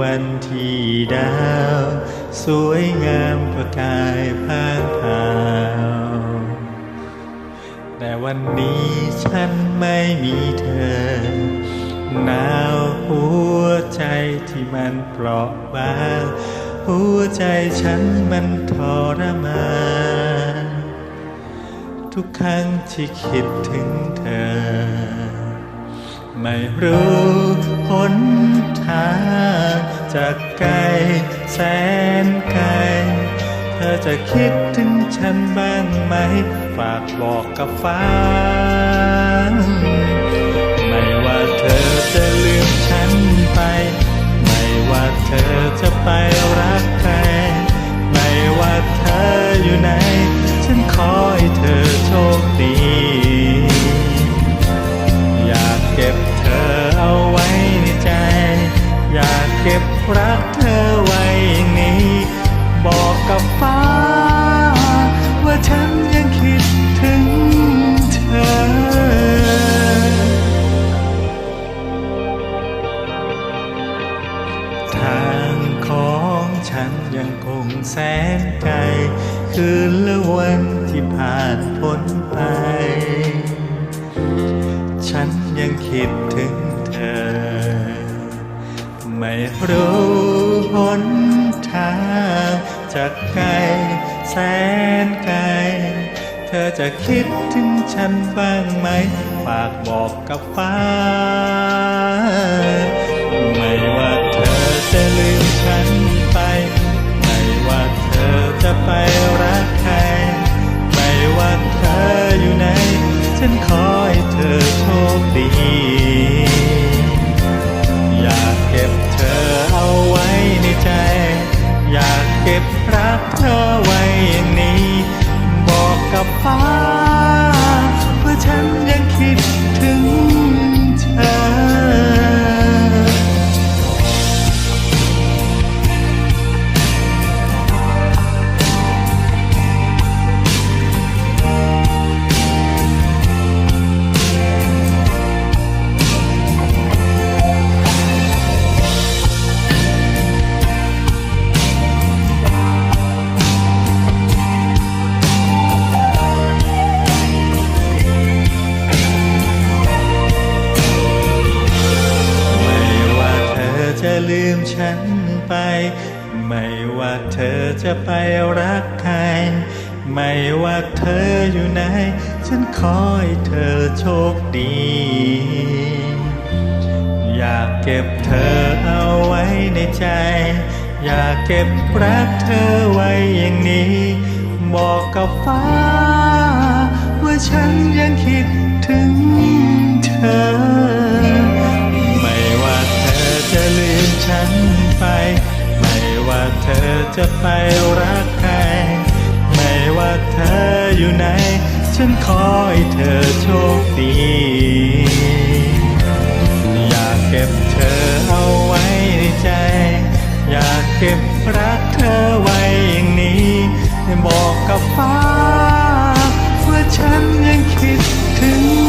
วันที่ดาว สวยงามประกายพางพราวแต่วันนี้ฉันไม่มีเธอ หนาวหัวใจที่มันเปราะบาง หัวใจฉันมันทรมานทุกครั้งที่คิดถึงเธอ ไม่รู้หนทา จากไกลแสนไกล เธอจะคิดถึงฉันบ้างไหม ฝากบอกกับฟ้า ไม่ว่าเธอจะลืมฉันไป ไม่ว่าเธอจะไปรัก รักเธอไว้นี้ บอกกับฟ้า ว่าฉันยังคิดถึงเธอ ทางของฉันยังคงแสนไกลคืนและวันที่ผ่านพ้นไป ฉันยังคิดถึงเธอ ไม่รู้หนทางจากไกลแสนไกล เธอจะคิดถึงฉันบ้างไหม ฝากบอกกับฟ้า ไม่ว่าเธอจะลืมฉัน รักเธอไว้อย่างนี้ บอกกับฟ้าว่าฉันยังคิด ฉันไป ไม่ว่าเธอจะไปรักใคร ไม่ว่าเธออยู่ไหน ฉันขอให้เธอโชคดี อยากเก็บเธอเอาไว้ในใจ อยากเก็บรักเธอไว้อย่างนี้ บอกกับฟ้า ว่าฉันยังคิดถึง เธอจะไปรักใคร ไม่ว่าเธออยู่ไหน ฉันขอให้เธอโชคดี อยากเก็บเธอเอาไว้ในใจ อยากเก็บรักเธอไว้อย่างนี้บอกกับฟ้า ว่าฉันยังคิดถึง